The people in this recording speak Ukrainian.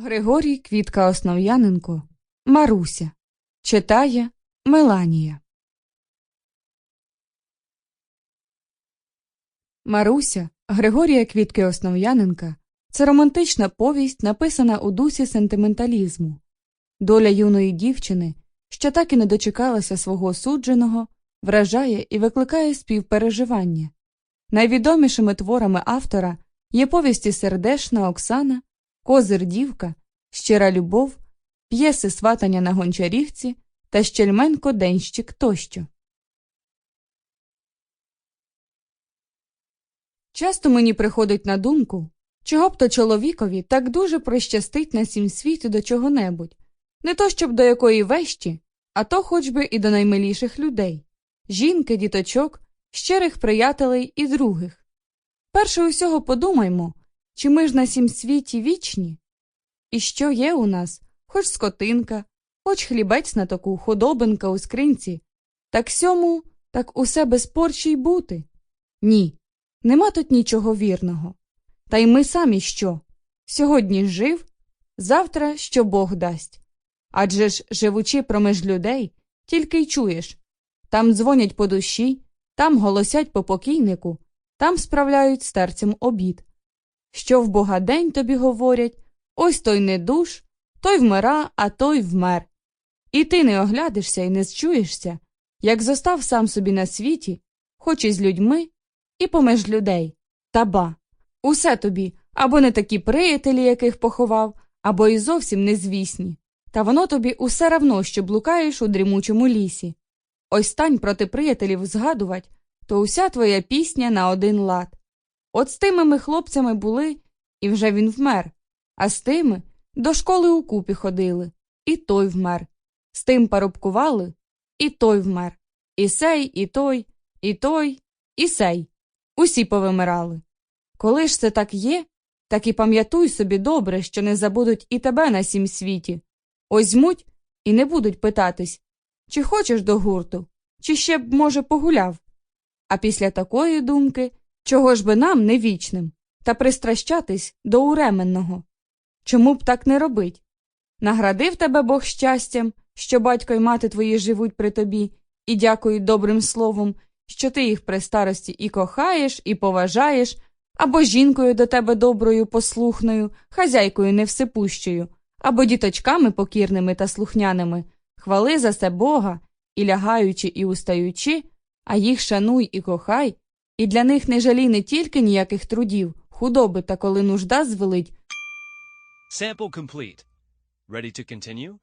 Григорій Квітка Основ'яненко Маруся читає Меланія. Маруся Григорія Квітки Основ'яненка це романтична повість, написана у дусі сентименталізму. Доля юної дівчини, що так і не дочекалася свого судженого, вражає і викликає співпереживання. Найвідомішими творами автора є повісті Сердешна Оксана, Козир дівка, Щира любов, п'єси сватання на гончарівці та Щельменко денщик тощо. Часто мені приходить на думку, чого б то чоловікові так дуже прощастить на сім світі до чого-небудь, не то щоб до якої вещі, а то хоч би і до наймиліших людей жінки, діточок, щирих приятелей і других. Перше усього подумаймо, чи ми ж на сім світі вічні? І що є у нас, хоч скотинка, хоч хлібець на таку худобинка у скринці, так сьому, так усе без порчі й бути? Ні, нема тут нічого вірного. Та й ми самі що? Сьогодні жив, завтра що Бог дасть. Адже ж, живучи промеж людей, тільки й чуєш там дзвонять по душі, там голосять по покійнику, там справляють старцям обід. Що в Бога день тобі говорять, ось той не душ, той вмира, а той вмер. І ти не оглядишся і не зчуєшся, як зостав сам собі на світі, хоч і з людьми, і помеж людей. Та ба, усе тобі або не такі приятелі, яких поховав, або і зовсім незвісні. Та воно тобі усе равно, що блукаєш у дрімучому лісі. Ось стань проти приятелів згадувать, то уся твоя пісня на один лад. От з тими ми хлопцями були, і вже він вмер, а з тими до школи укупі ходили, і той вмер. З тим парубкували, і той вмер. І сей, і той, і той, і сей. Усі повимирали. Коли ж це так є, так і пам'ятуй собі добре, що не забудуть і тебе на сім світі. Озьмуть і не будуть питатись, чи хочеш до гурту, чи ще б, може, погуляв. А після такої думки, чого ж би нам не вічним, та пристращатись до уременного? Чому б так не робить? Наградив тебе Бог щастям, що батько й мати твої живуть при тобі, і дякують добрим словом, що ти їх при старості і кохаєш, і поважаєш, або жінкою до тебе доброю, послухною, хазяйкою невсипущою, або діточками покірними та слухняними, хвали за це Бога, і лягаючи, і устаючи, а їх шануй і кохай, і для них не жалій не тільки ніяких трудів, худоби та коли нужда звелить, Sample complete. Ready to continue?